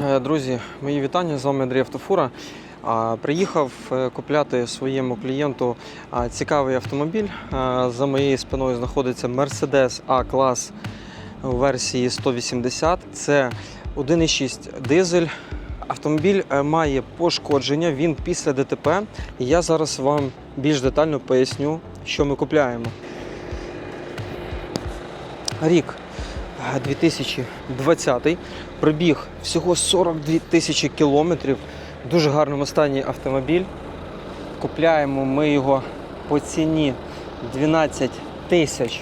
Е, Друзі, мої вітання. З вами Андрій Автофура. Приїхав е, купляти своєму клієнту цікавий автомобіль. За моєю спиною знаходиться Mercedes A-клас у версії 180. Це 1,6 дизель. Автомобіль е, має пошкодження, він після ДТП. І я зараз вам більш детально поясню, що ми купляємо. Рік е, 2020 пробіг всього 42 тисячі кілометрів. В дуже гарному стані автомобіль. Купляємо ми його по ціні 12 тисяч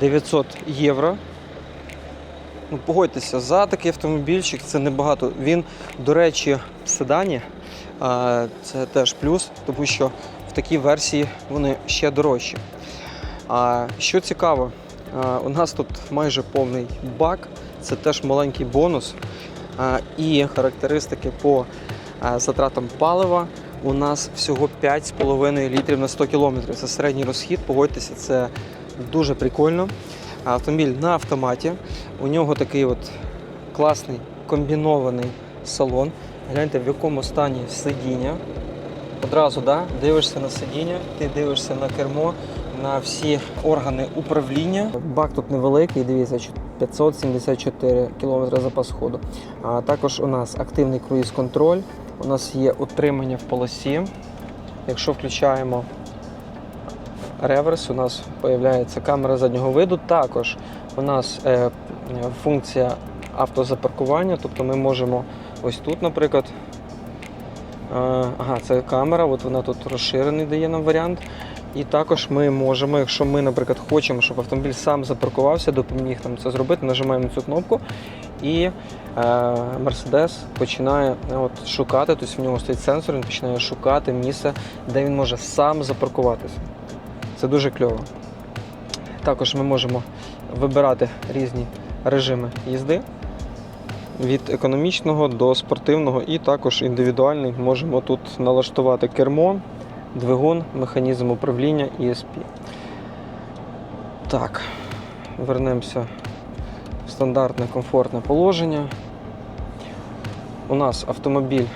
900 євро. Ну, погодьтеся, за такий автомобільчик це небагато. Він, до речі, в седані. Це теж плюс, тому що в такій версії вони ще дорожчі. А що цікаво, у нас тут майже повний бак, це теж маленький бонус. І характеристики по затратам палива у нас всього 5,5 літрів на 100 кілометрів. Це середній розхід, погодьтеся, це дуже прикольно. Автомобіль на автоматі. У нього такий от класний комбінований салон. Гляньте, в якому стані сидіння. Одразу да, дивишся на сидіння, ти дивишся на кермо, на всі органи управління. Бак тут невеликий, дивіться, 574 км запас ходу. А також у нас активний круїз-контроль, у нас є утримання в полосі. Якщо включаємо реверс, у нас з'являється камера заднього виду. Також у нас е, функція автозапаркування, тобто ми можемо ось тут, наприклад. Ага, це камера, от вона тут розширений дає нам варіант. І також ми можемо, якщо ми, наприклад, хочемо, щоб автомобіль сам запаркувався, допоміг нам це зробити, нажимаємо цю кнопку і е, Mercedes починає е, от, шукати, тобто в нього стоїть сенсор, він починає шукати місце, де він може сам запаркуватися. Це дуже кльово. Також ми можемо вибирати різні режими їзди від економічного до спортивного, і також індивідуальний можемо тут налаштувати кермо, двигун, механізм управління ESP. Так, вернемося в стандартне комфортне положення. У нас автомобіль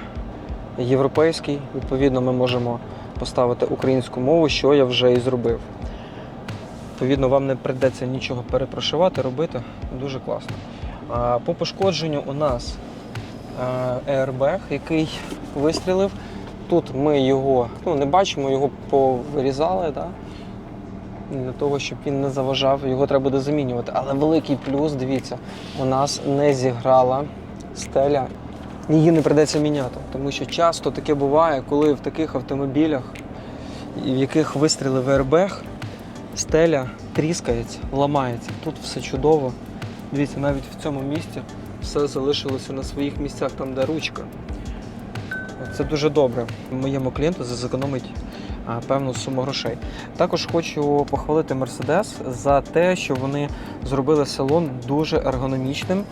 європейський, відповідно, ми можемо поставити українську мову, що я вже і зробив. Відповідно, вам не прийдеться нічого перепрошивати, робити. Дуже класно. По пошкодженню у нас е, airbag, який вистрілив. Тут ми його ну, не бачимо, його повирізали, да? для того, щоб він не заважав, його треба буде замінювати. Але великий плюс, дивіться, у нас не зіграла стеля, її не прийдеться міняти. Тому що часто таке буває, коли в таких автомобілях, в яких вистрілив airbag, стеля тріскається, ламається. Тут все чудово. Дивіться, навіть в цьому місці все залишилося на своїх місцях, там де ручка. Це дуже добре. Моєму клієнту це зекономить певну суму грошей. Також хочу похвалити Mercedes за те, що вони зробили салон дуже ергономічним.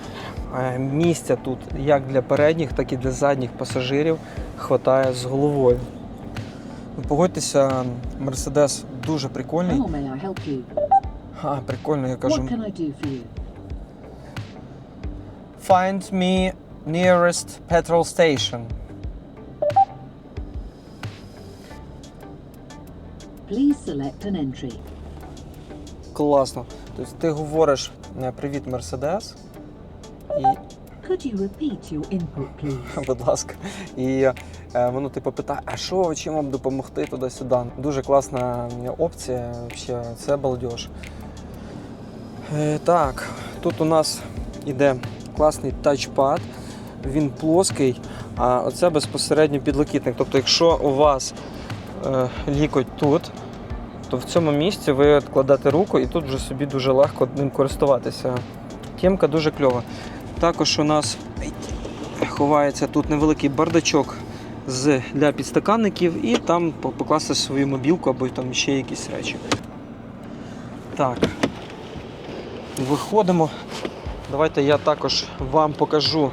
Місця тут як для передніх, так і для задніх пасажирів хватає з головою. Погодьтеся, Mercedes дуже прикольний. А, прикольно, я кажу. Find me nearest petrol station. Please select an entry. Класно. Тобто ти говориш е, привіт, Мерседес. І, Could you repeat your input, please? будь ласка, і е, воно типу питає, а що, чим вам допомогти туди-сюди. Дуже класна опція, взагалі, це балдеж. Е, так, тут у нас іде класний тачпад, він плоский, а оце безпосередньо підлокітник. Тобто, якщо у вас е, лікоть тут, то в цьому місці ви кладете руку і тут вже собі дуже легко ним користуватися. Тємка дуже кльова. Також у нас ховається тут невеликий бардачок з, для підстаканників і там покласти свою мобілку або там ще якісь речі. Так. Виходимо. Давайте я також вам покажу,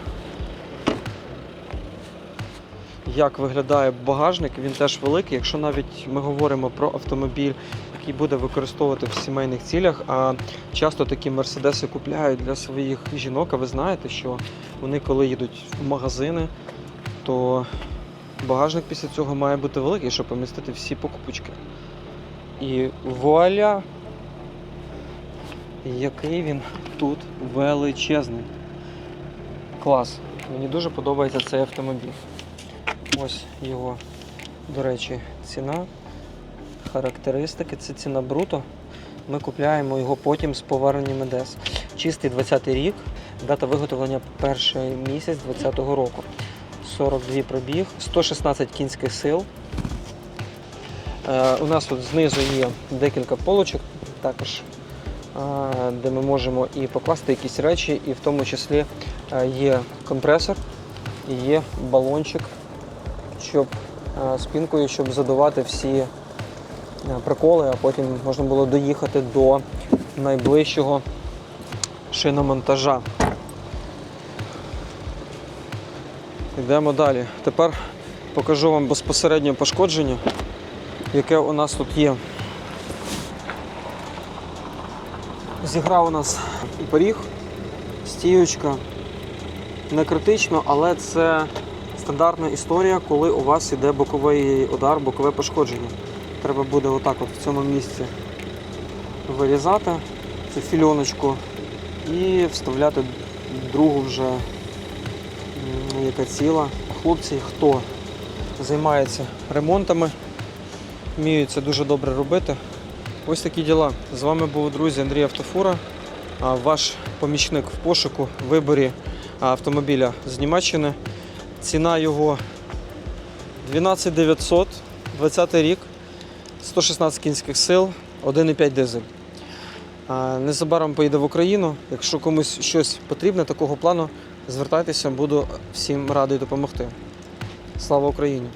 як виглядає багажник. Він теж великий. Якщо навіть ми говоримо про автомобіль, який буде використовувати в сімейних цілях. А часто такі мерседеси купляють для своїх жінок. А ви знаєте, що вони, коли їдуть в магазини, то багажник після цього має бути великий, щоб помістити всі покупочки. І вуаля! Який він тут величезний. Клас. Мені дуже подобається цей автомобіль. Ось його, до речі, ціна, характеристики. Це ціна бруто. Ми купляємо його потім з поверненням МДС. Чистий 20-й рік, дата виготовлення перший місяць 20-го року. 42 пробіг, 116 кінських сил. Е, у нас тут знизу є декілька полочок, також, де ми можемо і покласти якісь речі, і в тому числі е, є компресор і є балончик, щоб е, спінкою, щоб задувати всі е, приколи, а потім можна було доїхати до найближчого шиномонтажа. Йдемо далі. Тепер покажу вам безпосередньо пошкодження, яке у нас тут є. Зіграв у нас поріг, стіючка. Не критично, але це стандартна історія, коли у вас іде боковий удар, бокове пошкодження. Треба буде отак от в цьому місці вирізати цю фільоночку і вставляти другу вже, яка ціла. Хлопці, хто займається ремонтами, вміють це дуже добре робити. Ось такі діла. З вами був друзі Андрій Автофура, ваш помічник в пошуку, виборі автомобіля з Німеччини. Ціна його 12 900, 20 рік, 116 кінських сил, 1,5 дизель. Незабаром поїде в Україну. Якщо комусь щось потрібне такого плану, звертайтеся, буду всім радий допомогти. Слава Україні!